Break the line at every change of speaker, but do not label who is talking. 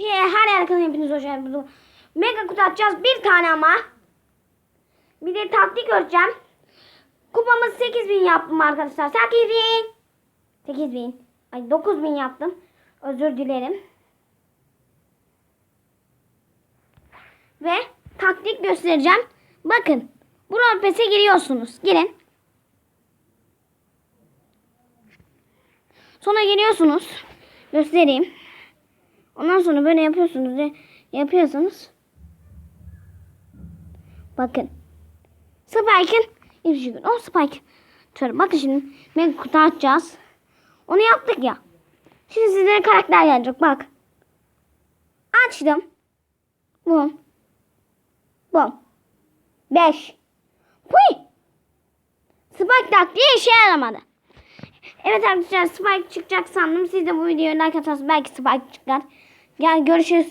Şey, her yerden hepiniz hoş geldiniz. Mega kutu atacağız. Bir tane ama. Bir de taktik öreceğim. Kupamız 8000 yaptım arkadaşlar. 8000. 8000. Ay 9000 yaptım. Özür dilerim. Ve taktik göstereceğim. Bakın. Bu rolepes'e giriyorsunuz. Girin. Sonra geliyorsunuz. Göstereyim. Ondan sonra böyle yapıyorsunuz. ya- Yapıyorsunuz. Bakın. Spike'ın hiçbir şey O Spike. Şöyle bakın şimdi mega kutu açacağız. Onu yaptık ya. Şimdi sizlere karakter gelecek bak. Açtım. Bum. Bum. Beş. Huy. Spike taktiği işe yaramadı. Evet arkadaşlar Spike çıkacak sandım. Siz de bu videoyu like atarsanız belki Spike çıkar. Gel görüşürüz.